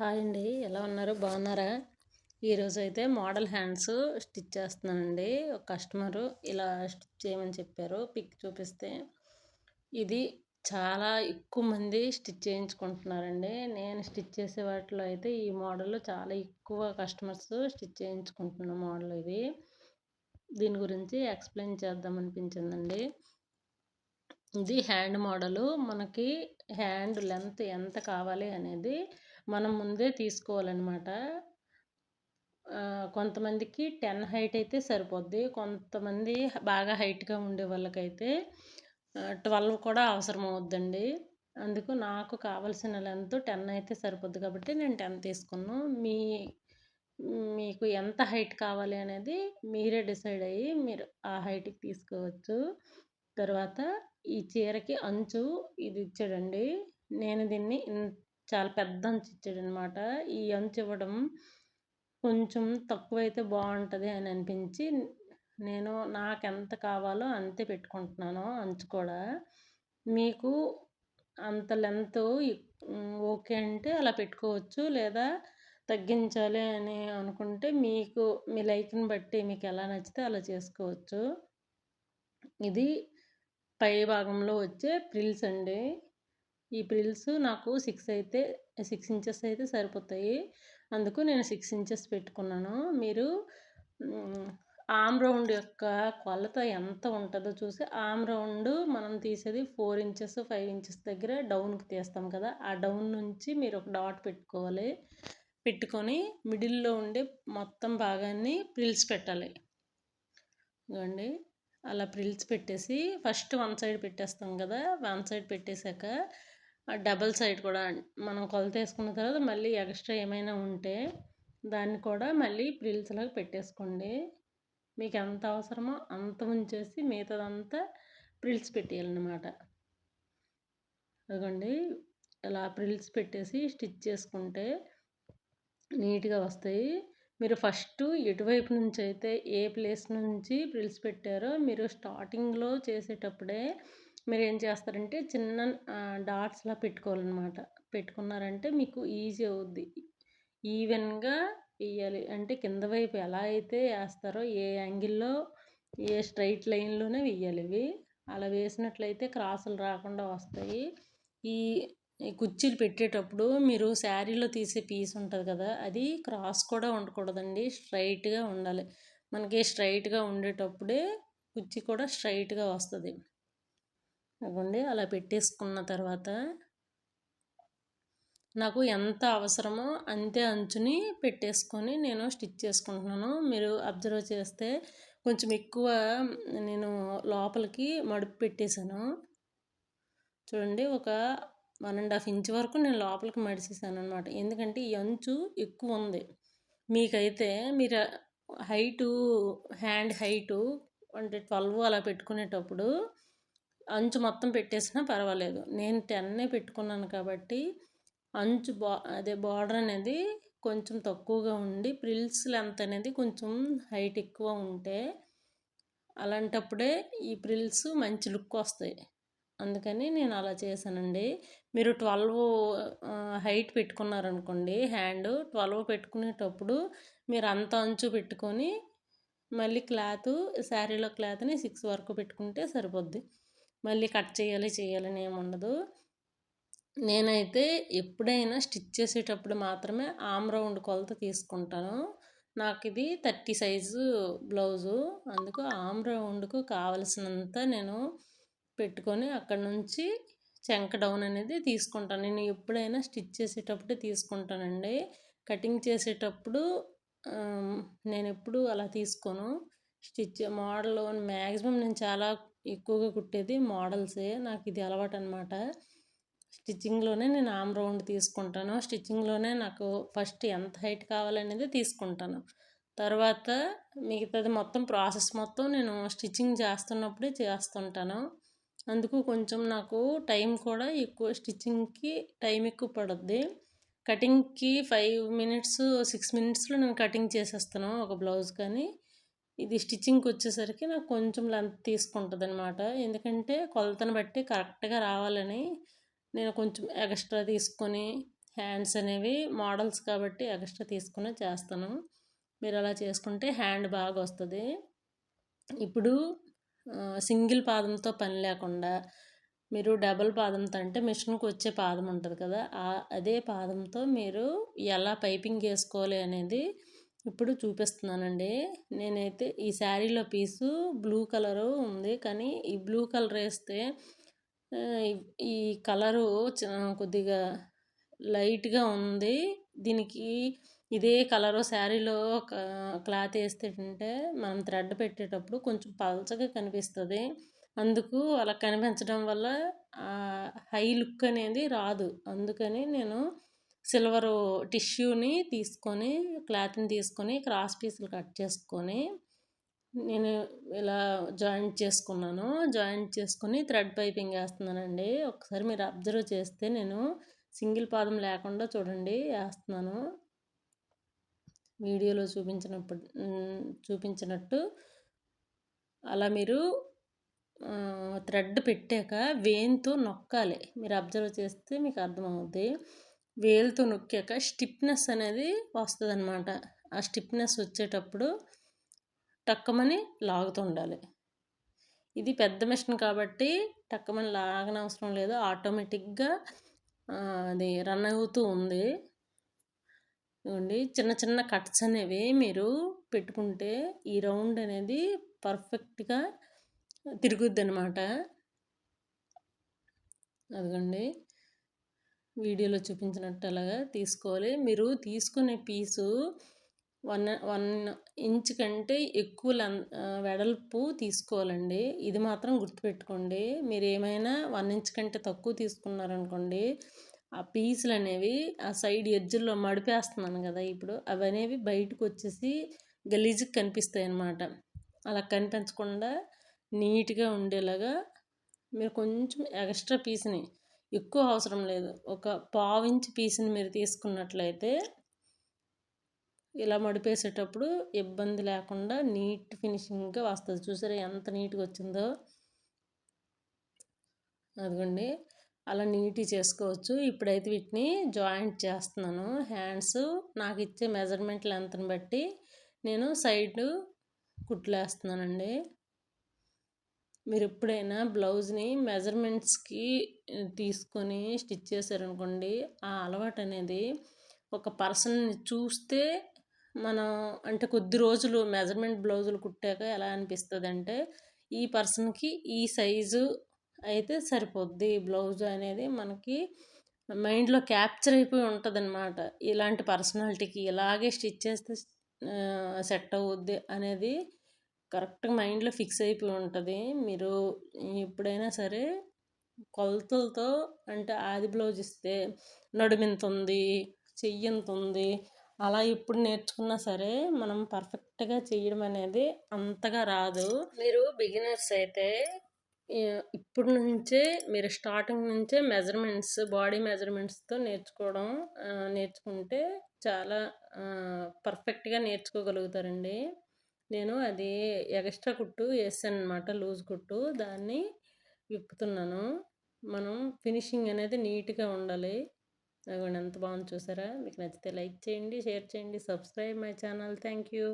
Hi అండి. ఎలా ఉన్నారు? బాగున్నారా? ఈరోజు అయితే మోడల్ హ్యాండ్స్ స్టిచ్ చేస్తున్నానండి. ఒక కస్టమరు ఇలా స్టిచ్ చేయమని చెప్పారు. పిక్ చూపిస్తే ఇది చాలా ఎక్కువ మంది స్టిచ్ చేయించుకుంటున్నారండి. నేను స్టిచ్ చేసే వాటిలో అయితే ఈ మోడల్ చాలా ఎక్కువ కస్టమర్స్ స్టిచ్ చేయించుకుంటున్న మోడల్ ఇది. దీని గురించి ఎక్స్ప్లెయిన్ చేద్దాం అనిపించిందండి. ఇది హ్యాండ్ మోడలు. మనకి హ్యాండ్ లెంత్ ఎంత కావాలి అనేది మనం ముందే తీసుకోవాలన్నమాట. కొంతమందికి టెన్ హైట్ అయితే సరిపోద్ది. కొంతమంది బాగా హైట్గా ఉండే వాళ్ళకైతే ట్వెల్వ్ కూడా అవసరం అవుద్దండి అందుకు నాకు కావలసిన లెంత్ టెన్ అయితే సరిపోద్ది కాబట్టి నేను టెన్ తీసుకున్నాను. మీ మీకు ఎంత హైట్ కావాలి అనేది మీరే డిసైడ్ అయ్యి మీరు ఆ హైట్కి తీసుకోవచ్చు. తర్వాత ఈ చీరకి అంచు ఇది ఇచ్చాడండి. నేను దీన్ని చాలా పెద్ద అంచు ఇచ్చాడు అనమాట ఈ అంచు ఇవ్వడం కొంచెం తక్కువైతే బాగుంటుంది అని అనిపించి నేను నాకు ఎంత కావాలో అంతే పెట్టుకుంటున్నాను అంచు కూడా. మీకు అంత లెంత్ ఓకే అంటే అలా పెట్టుకోవచ్చు లేదా తగ్గించాలి అని అనుకుంటే మీకు మీ లైక్ని బట్టి మీకు ఎలా నచ్చితే అలా చేసుకోవచ్చు. ఇది పై భాగంలో వచ్చే ప్రిల్స్ అండి. ఈ ప్రిల్స్ నాకు సిక్స్ అయితే సిక్స్ ఇంచెస్ అయితే సరిపోతాయి. అందుకు నేను సిక్స్ ఇంచెస్ పెట్టుకున్నాను. మీరు ఆమ్ రౌండ్ యొక్క కొలత ఎంత ఉంటుందో చూసి ఆమ్ రౌండ్ మనం తీసేది ఫోర్ ఇంచెస్ ఫైవ్ ఇంచెస్ దగ్గర డౌన్కి తీస్తాం కదా ఆ డౌన్ నుంచి మీరు ఒక డాట్ పెట్టుకోవాలి. పెట్టుకొని మిడిల్లో ఉండే మొత్తం భాగాన్ని ప్రిల్స్ పెట్టాలి. ఇవ్వండి అలా ప్రిల్స్ పెట్టేసి ఫస్ట్ వన్ సైడ్ పెట్టేస్తాం కదా వన్ సైడ్ పెట్టేశాక డబల్ సైడ్ కూడా మనం కొలత వేసుకున్న తర్వాత మళ్ళీ ఎక్స్ట్రా ఏమైనా ఉంటే దాన్ని కూడా మళ్ళీ ప్రిల్స్లాగా పెట్టేసుకోండి. మీకు ఎంత అవసరమో అంత ఉంచేసి మిగతాదంతా ప్రిల్స్ పెట్టేయాలన్నమాట. అదిగోండి ఇలా ప్రిల్స్ పెట్టేసి స్టిచ్ చేసుకుంటే నీట్గా వస్తాయి. మీరు ఫస్ట్ ఎటువైపు నుంచి అయితే ఏ ప్లేస్ నుంచి ప్రిల్స్ పెట్టారో మీరు స్టార్టింగ్లో చేసేటప్పుడే మీరు ఏం చేస్తారంటే చిన్న డాట్స్లా పెట్టుకోవాలన్నమాట. పెట్టుకున్నారంటే మీకు ఈజీ అవుద్ది. ఈవెన్గా వేయాలి అంటే కింద వైపు ఎలా అయితే వేస్తారో ఏ యాంగిల్లో ఏ స్ట్రైట్ లైన్లోనే వేయాలి ఇవి. అలా వేసినట్లయితే క్రాసులు రాకుండా వస్తాయి. ఈ కుర్చీలు పెట్టేటప్పుడు మీరు శారీలో తీసే పీస్ ఉంటుంది కదా అది క్రాస్ కూడా ఉండకూడదండి. స్ట్రైట్గా ఉండాలి. మనకి స్ట్రైట్గా ఉండేటప్పుడే కుర్చీ కూడా స్ట్రైట్గా వస్తుంది. ఇవ్వండి అలా పెట్టేసుకున్న తర్వాత నాకు ఎంత అవసరమో అంతే అంచుని పెట్టేసుకొని నేను స్టిచ్ చేసుకుంటున్నాను. మీరు అబ్జర్వ్ చేస్తే కొంచెం ఎక్కువ నేను లోపలికి మడుపు పెట్టేశాను. చూడండి ఒక వన్ అండ్ హాఫ్ ఇంచ్ వరకు నేను లోపలికి మడిచేసాను అనమాట ఎందుకంటే ఈ అంచు ఎక్కువ ఉంది. మీకైతే మీరు హైటు హ్యాండ్ హైటు అంటే ట్వెల్వ్ అలా పెట్టుకునేటప్పుడు అంచు మొత్తం పెట్టేసినా పర్వాలేదు. నేను టెన్నే పెట్టుకున్నాను కాబట్టి అంచు బా అదే బార్డర్ అనేది కొంచెం తక్కువగా ఉండి ప్రిల్స్ లెంత్ అనేది కొంచెం హైట్ ఎక్కువ ఉంటే అలాంటప్పుడే ఈ ప్రిల్స్ మంచి లుక్ వస్తాయి. అందుకని నేను అలా చేశానండి. మీరు ట్వెల్వ్ హైట్ పెట్టుకున్నారనుకోండి హ్యాండ్ ట్వెల్వ్ పెట్టుకునేటప్పుడు మీరు అంత అంచు పెట్టుకొని మళ్ళీ క్లాత్ శారీలో క్లాత్ని సిక్స్ వరకు పెట్టుకుంటే సరిపోద్ది. మళ్ళీ కట్ చేయాలి చేయాలని ఏముండదు నేనైతే ఎప్పుడైనా స్టిచ్ చేసేటప్పుడు మాత్రమే ఆమ్ రౌండ్ కొలత తీసుకుంటాను. నాకు ఇది థర్టీ సైజు బ్లౌజు. అందుకు ఆమ్ రౌండ్కు కావలసినంత నేను పెట్టుకొని అక్కడ నుంచి చెంక డౌన్ అనేది తీసుకుంటాను. నేను ఎప్పుడైనా స్టిచ్ చేసేటప్పుడు తీసుకుంటానండి. కటింగ్ చేసేటప్పుడు నేను ఎప్పుడు అలా తీసుకోను. స్టిచ్ మోడల్ మ్యాక్సిమం నేను చాలా ఎక్కువగా కుట్టేది మోడల్సే. నాకు ఇది అలవాటు అనమాట స్టిచ్చింగ్లోనే నేను ఆమ్ రౌండ్ తీసుకుంటాను. స్టిచ్చింగ్లోనే నాకు ఫస్ట్ ఎంత హైట్ కావాలనేది తీసుకుంటాను. తర్వాత మిగతాది మొత్తం ప్రాసెస్ మొత్తం నేను స్టిచ్చింగ్ చేస్తున్నప్పుడే చేస్తుంటాను. అందుకు కొంచెం నాకు టైం కూడా ఎక్కువ స్టిచ్చింగ్కి టైం ఎక్కువ పడుద్ది. కటింగ్కి ఫైవ్ మినిట్స్ సిక్స్ మినిట్స్లో నేను కటింగ్ చేసేస్తాను ఒక బ్లౌజ్ కానీ. ఇది స్టిచ్చింగ్కి వచ్చేసరికి నాకు కొంచెం లెంత్ తీసుకుంటుంది అనమాట ఎందుకంటే కొలతను బట్టి కరెక్ట్గా రావాలని నేను కొంచెం ఎక్స్ట్రా తీసుకొని హ్యాండ్స్ అనేవి మోడల్స్ కాబట్టి ఎక్స్ట్రా తీసుకుని చేస్తాను. మీరు అలా చేసుకుంటే హ్యాండ్ బాగా వస్తుంది. ఇప్పుడు సింగిల్ పాదంతో పని లేకుండా మీరు డబల్ పాదంతో అంటే మిషన్కి వచ్చే పాదం ఉంటుంది కదా అదే పాదంతో మీరు ఎలా పైపింగ్ వేసుకోవాలి అనేది ఇప్పుడు చూపిస్తున్నానండి. నేనైతే ఈ శారీలో పీసు బ్లూ కలరు ఉంది. కానీ ఈ బ్లూ కలర్ వేస్తే ఈ కలరు కొద్దిగా లైట్గా ఉంది. దీనికి ఇదే కలరు శారీలో క్లాత్ వేస్తుంటే మనం థ్రెడ్ పెట్టేటప్పుడు కొంచెం పలచగా కనిపిస్తుంది. అందుకు అలా కనిపించడం వల్ల హై లుక్ అనేది రాదు. అందుకని నేను సిల్వర్ టిష్యూని తీసుకొని క్లాత్ని తీసుకొని క్రాస్ పీసులు కట్ చేసుకొని నేను ఇలా జాయింట్ చేసుకున్నాను. జాయింట్ చేసుకొని థ్రెడ్ పైపింగ్ వేస్తున్నానండి. ఒకసారి మీరు అబ్జర్వ్ చేస్తే నేను సింగిల్ పాదం లేకుండా చూడండి వేస్తున్నాను. వీడియోలో చూపించినప్పుడు చూపించినట్టు అలా మీరు థ్రెడ్ పెట్టాక వేన్తో నొక్కాలి. మీరు అబ్జర్వ్ చేస్తే మీకు అర్థమవుద్ది. వేలుతో నొక్కాక స్టిప్నెస్ అనేది వస్తుంది అనమాట ఆ స్టిప్నెస్ వచ్చేటప్పుడు టక్కమని లాగుతుండాలి ఇది పెద్ద మిషన్ కాబట్టి టక్కమని లాగనవసరం లేదు. ఆటోమేటిక్గా అది రన్ అవుతూ ఉంది. ఇవ్వండి చిన్న చిన్న కట్స్ అనేవి మీరు పెట్టుకుంటే ఈ రౌండ్ అనేది పర్ఫెక్ట్గా తిరుగుద్ది అనమాట అదిగండి. వీడియోలో చూపించినట్టు అలాగా తీసుకోవాలి. మీరు తీసుకునే పీసు వన్ వన్ ఇంచ్ కంటే ఎక్కువ వెడల్పు తీసుకోవాలండి. ఇది మాత్రం గుర్తుపెట్టుకోండి. మీరు ఏమైనా వన్ ఇంచ్ కంటే తక్కువ తీసుకున్నారనుకోండి ఆ పీసులు అనేవి ఆ సైడ్ ఎడ్జుల్లో మడిపేస్తున్నాను కదా ఇప్పుడు అవి అనేవి బయటకు వచ్చేసి గలీజ్కి కనిపిస్తాయి అన్నమాట అలా కనిపించకుండా నీట్గా ఉండేలాగా మీరు కొంచెం ఎక్స్ట్రా పీస్ని ఎక్కువ అవసరం లేదు. ఒక పావించ్ పీస్ని మీరు తీసుకున్నట్లయితే ఇలా మడిపేసేటప్పుడు ఇబ్బంది లేకుండా నీట్ ఫినిషింగ్గా వస్తుంది. చూసారా ఎంత నీట్గా వచ్చిందో? అదిగోండి. అలా నీట్గా చేసుకోవచ్చు. ఇప్పుడైతే వీటిని జాయింట్ చేస్తున్నాను. హ్యాండ్స్ నాకు ఇచ్చే మెజర్మెంట్ లెంత్ని బట్టి నేను సైడ్ కుట్లేస్తున్నానండి. మీరు ఎప్పుడైనా బ్లౌజ్ని మెజర్మెంట్స్కి తీసుకొని స్టిచ్ చేశారనుకోండి ఆ అలవాటు అనేది ఒక పర్సన్ని చూస్తే మనం అంటే కొద్ది రోజులు మెజర్మెంట్ బ్లౌజులు కుట్టాక ఎలా అనిపిస్తుంది అంటే ఈ పర్సన్కి ఈ సైజు అయితే సరిపోద్ది. బ్లౌజ్ అనేది మనకి మైండ్లో క్యాప్చర్ అయిపోయి ఉంటుంది అనమాట ఇలాంటి పర్సనాలిటీకి ఇలాగే స్టిచ్ చేస్తే సెట్ అవుద్ది అనేది కరెక్ట్గా మైండ్లో ఫిక్స్ అయిపోయి ఉంటుంది. మీరు ఎప్పుడైనా సరే కొలతలతో అంటే ఆది బ్లౌజ్ ఇస్తే నడుమింత ఉంది చెయ్యంత ఉంది అలా ఇప్పుడు నేర్చుకున్నా సరే మనం పర్ఫెక్ట్గా చేయడం అనేది అంతగా రాదు. మీరు బిగినర్స్ అయితే ఇప్పుడు నుంచే మీరు స్టార్టింగ్ నుంచే మెజర్మెంట్స్ బాడీ మెజర్మెంట్స్తో నేర్చుకోవడం నేర్చుకుంటే చాలా పర్ఫెక్ట్గా నేర్చుకోగలుగుతారండి. నేను అది ఎక్స్ట్రా కుట్టు వేసాను అనమాట లూజ్ కుట్టు. దాన్ని విప్పుతున్నాను. మనం ఫినిషింగ్ అనేది నీట్గా ఉండాలి. అదిగోండి ఎంత బాగుంది చూసారా? మీకు నచ్చితే లైక్ చేయండి షేర్ చేయండి subscribe my channel. Thank you